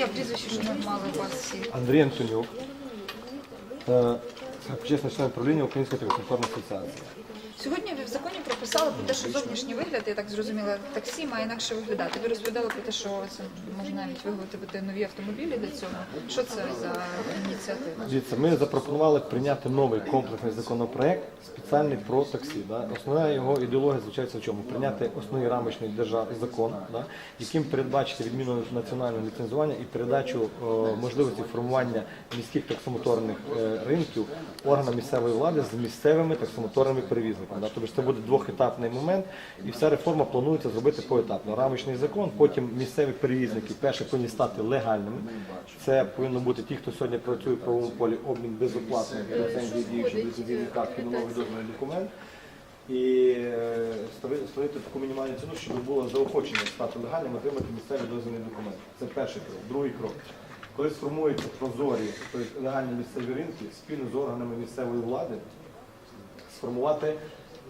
ім'я, прізвище, що не мали вас всі. Андрій Антонюк, е, почесний член правління Української трикультурної асоціації. Сьогодні ви в законі прописали про те, що зовнішній вигляд, я так зрозуміла, таксі має інакше виглядати. Ви розповідали про те, що це можна навіть виготовити нові автомобілі для цього. Що це за ініціатива? Дивіться, ми запропонували прийняти новий комплексний законопроект спеціальний про таксі. Да? Основна його ідеологія звучається в чому? Прийняти основний рамочний державний закон, да? яким передбачити відміну національного ліцензування і передачу е, можливості формування міських таксомоторних е, ринків органам місцевої влади з місцевими таксомоторними перевізниками. Тобто це буде двохетапний момент, і вся реформа планується зробити поетапно. Рамочний закон, потім місцеві перевізники перше повинні стати легальними. Це повинно бути ті, хто сьогодні працює в правовому полі, обмін безоплатний ліцензії діючої ліцензійної картки на новий дозвільний документ. І е, створити таку мінімальну ціну, щоб було заохочення стати легальним, отримати місцевий дозвільний документ. Це перший крок. Другий крок. Коли сформуються прозорі, тобто легальні місцеві ринки, спільно з органами місцевої влади сформувати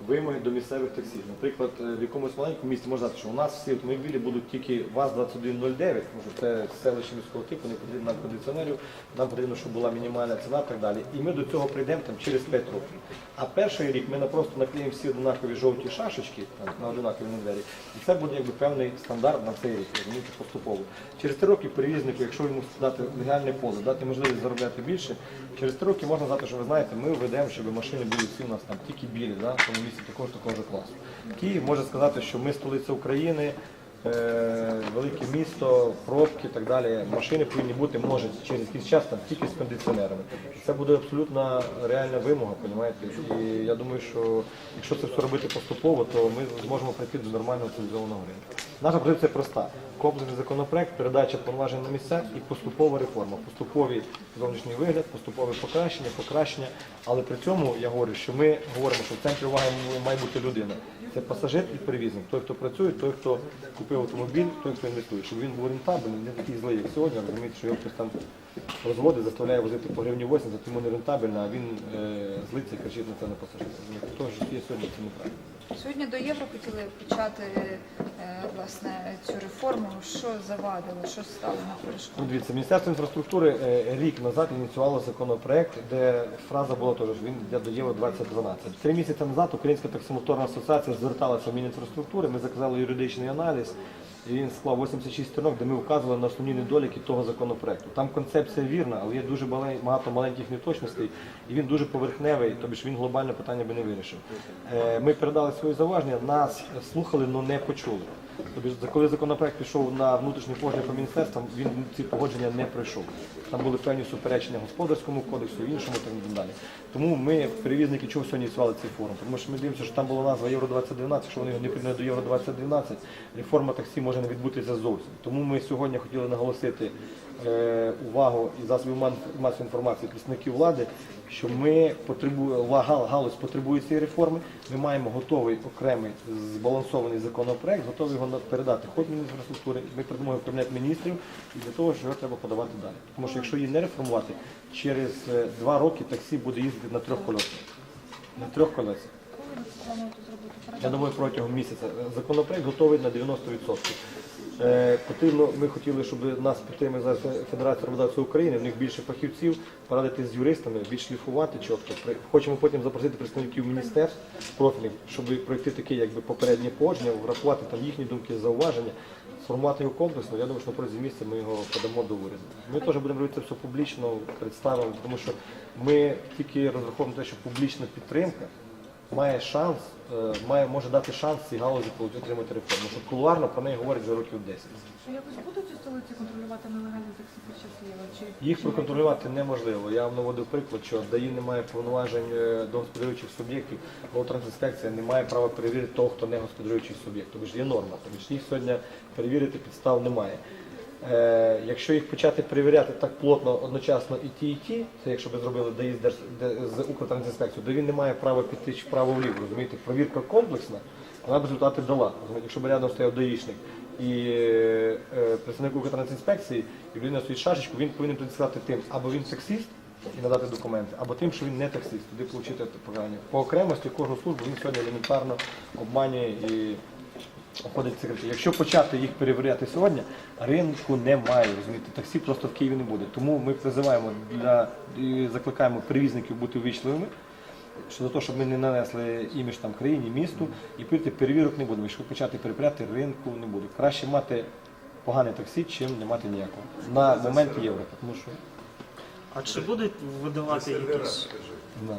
вимоги до місцевих таксі. Наприклад, е, в якомусь маленькому місті можна сказати, що у нас всі автомобілі будуть тільки ВАЗ-2109, тому що це селище міського типу, не потрібно нам кондиціонерів, нам потрібно, щоб була мінімальна ціна і так далі. І ми до цього прийдемо там, через 5 років. А перший рік ми просто наклеїмо всі однакові жовті шашечки там, на однакові на двері. І це буде якби певний стандарт на цей рік, розумієте, поступово. Через три роки перевізнику, якщо йому дати легальне поле, дати можливість заробляти більше, через три роки можна знати, що ви знаєте, ми введемо, щоб машини були всі у нас там тільки білі, да, тому місці також такого ж класу. Київ може сказати, що ми столиця України. е, Велике місто, пробки і так далі. Машини повинні бути, може, через якийсь час там тільки з кондиціонерами. Це буде абсолютно реальна вимога, розумієте? І я думаю, що якщо це все робити поступово, то ми зможемо прийти до нормального цивілізованого ринку. Наша позиція проста. Комплексний законопроект, передача повноважень на місця і поступова реформа. Поступовий зовнішній вигляд, поступове покращення, покращення. Але при цьому я говорю, що ми говоримо, що в центрі уваги має бути людина. Це пасажир і перевізник. Той, хто працює, той, хто купив автомобіль, той, хто інвестує. Щоб він був рентабельний, не такий злий, як сьогодні, розумієте, що його хтось там розводить, заставляє возити по гривні 80, тому не рентабельно, а він е, злиться і кричить на це на. Розумієте? Тож є сьогодні це неправильно. Сьогодні до євро хотіли почати е, власне цю реформу. Що завадило, що стало на Ну, перешкоду? дивіться, Міністерство інфраструктури е, рік назад ініціювало законопроект, де фраза була теж, він йде до Євро 2012. Три місяці назад Українська таксомоторна асоціація зверталася в Мінінфраструктури, ми заказали юридичний аналіз, і він склав 86 сторінок, де ми вказували на основні недоліки того законопроекту. Там концепція вірна, але є дуже багато маленьких неточностей, і він дуже поверхневий, тобто він глобальне питання би не вирішив. Е, Ми передали свої зауваження, нас слухали, але не почули. Тобто, коли законопроект пішов на внутрішнє погодження по міністерствам, він ці погодження не пройшов. Там були певні суперечення господарському кодексу, іншому і так далі. Тому ми, перевізники, чого сьогодні ініціювали цей форум? Тому що ми дивимося, що там була назва Євро 2012, якщо вони не прийдуть до Євро 2012, реформа таксі може не відбутися зовсім. Тому ми сьогодні хотіли наголосити е, увагу і засобів масової інформації представників влади, що ми потребуємо, галузь потребує цієї реформи. Ми маємо готовий окремий збалансований законопроект, готові його передати хоч інфраструктури. Ми придумаємо кабінет міністрів для того, що його треба подавати далі. Тому що якщо її не реформувати, через е, два роки таксі буде їздити на трьох колесах. На трьох колесах. Я думаю, протягом місяця. Законопроект готовий на 90%. Е, потрібно, ми хотіли, щоб нас підтримує зараз Федерація роботодавців України, в них більше фахівців, порадити з юристами, відшліфувати чітко. Хочемо потім запросити представників міністерств профільних, щоб пройти таке якби попереднє погодження, врахувати там їхні думки, зауваження, сформувати його комплексно. Я думаю, що на протязі місяця ми його подамо до уряду. Ми теж будемо робити це все публічно, представимо, тому що ми тільки розраховуємо те, що публічна підтримка має шанс, е, має, може дати шанс цій галузі отримати реформу. Що кулуарно про неї говорять вже років 10. Що якось будуть у столиці контролювати нелегальні таксі під час Єва? Чи Їх проконтролювати неможливо. Я вам наводив приклад, що ДАІ не має повноважень е, до господарюючих суб'єктів, бо Трансінспекція не має права перевірити того, хто не господарюючий суб'єкт. Тобто ж є норма. Тобто ж їх сьогодні перевірити підстав немає. Е, якщо їх почати перевіряти так плотно одночасно і ті, і ті, це якщо би зробили ДАІ з, Держ... Укртрансінспекцією, то він не має права піти вправо-вліво. Розумієте, провірка комплексна, вона б результати дала. Якщо б рядом стояв даїшник і е, представник Укртрансінспекції, і людина стоїть шашечку, він повинен сказати тим, або він таксист і надати документи, або тим, що він не таксист, туди отримати покарання. По окремості кожну службу він сьогодні елементарно обманює і Обходить ці речі. Якщо почати їх перевіряти сьогодні, ринку немає, розумієте, таксі просто в Києві не буде. Тому ми призиваємо для і закликаємо перевізників бути ввічливими. Щодо того, щоб ми не нанесли імідж там країні, місту, і повірте, перевірок не буде. Якщо почати перевіряти, ринку не буде. Краще мати погане таксі, чим не мати ніякого. На момент євро, тому що А чи будуть видавати якісь Да.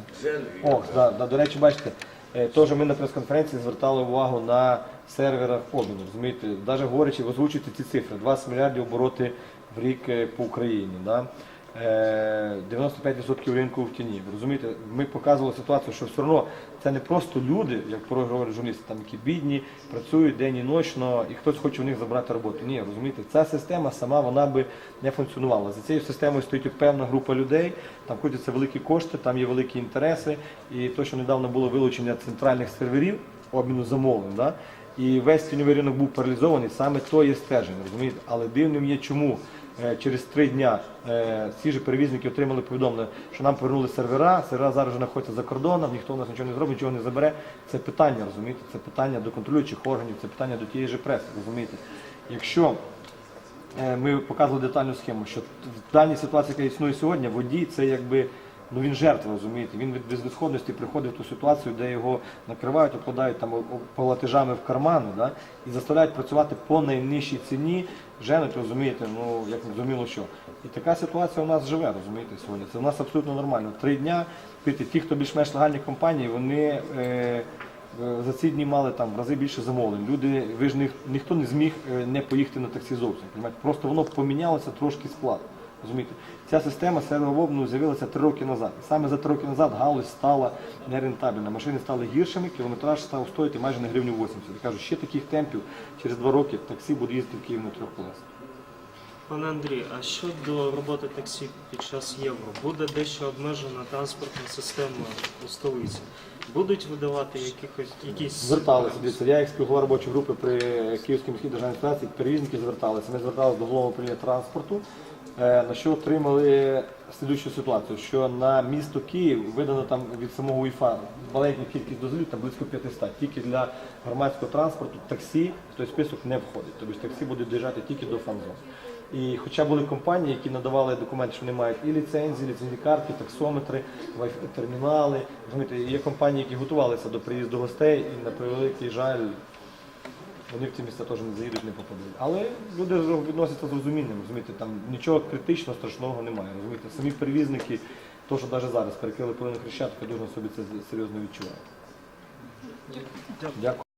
О, да, да, до речі, бачите, е, теж ми на прес-конференції звертали увагу на серверах обміну. Розумієте, навіть говорячи, озвучуйте ці цифри: 20 мільярдів обороти в рік е, по Україні. Да? Е, 95% ринку в тіні. Розумієте, ми показували ситуацію, що все одно це не просто люди, як порой говорять журналісти, там які бідні, працюють день і ночно, і хтось хоче у них забрати роботу. Ні, розумієте, ця система сама вона би не функціонувала. За цією системою стоїть певна група людей, там крутяться великі кошти, там є великі інтереси. І то, що недавно було вилучення центральних серверів обміну замовлень, да? І весь тіньовий ринок був паралізований, саме то є стеження, розумієте? Але дивним є чому. Е, Через три дня е, ці ж перевізники отримали повідомлення, що нам повернули сервера, сервера зараз вже знаходяться за кордоном, ніхто у нас нічого не зробить, нічого не забере. Це питання, розумієте? Це питання до контролюючих органів, це питання до тієї ж преси, розумієте? Якщо Е, ми показували детальну схему, що в даній ситуації, яка існує сьогодні, водій це якби ну він жертва, розумієте. Він від безвідходності приходить в ту ситуацію, де його накривають, обкладають там о- в кармани, да, і заставляють працювати по найнижчій ціні, женуть, розумієте, ну як зрозуміло що. І така ситуація у нас живе, розумієте, сьогодні. Це у нас абсолютно нормально. Три дня, піти, ті, хто більш-менш легальні компанії, вони. Е, Е, За ці дні мали там в рази більше замовлень. Люди, ви ж ніх- ніхто не зміг е, не поїхати на таксі зовсім. Просто воно помінялося трошки склад. Розумієте? Ця система сервовобну з'явилася три роки назад. Саме за три роки назад галузь стала нерентабельна. Машини стали гіршими, кілометраж став стоїти майже на гривню 80. Я кажу, ще таких темпів через два роки таксі буде їздити в Київ на трьох колесах. Пане Андрій, а щодо роботи таксі під час євро, буде дещо обмежена транспортна система у столиці. Будуть видавати якихось якісь Зверталися, дивіться, я як співголова робочої групи при Київській міській державній адміністрації, перевізники зверталися. Ми зверталися до головного управління транспорту, е, на що отримали слідуючу ситуацію, що на місто Київ видано там від самого УЄФА маленька кількість дозволів, там близько 500. Тільки для громадського транспорту таксі в той список не входить. Тобто таксі будуть доїжджати тільки до фан-зон. І хоча були компанії, які надавали документи, що вони мають і ліцензії, ліцензійні картки, таксометри, термінали. Розумієте, є компанії, які готувалися до приїзду гостей, і на превеликий жаль, вони в ці місця теж не заїдуть, не попадуть. Але люди відносяться з розумінням, розумієте, там нічого критично страшного немає. Розумієте, самі перевізники, то, що навіть зараз перекрили половину хрещатика, дуже собі це серйозно відчувають. Дякую.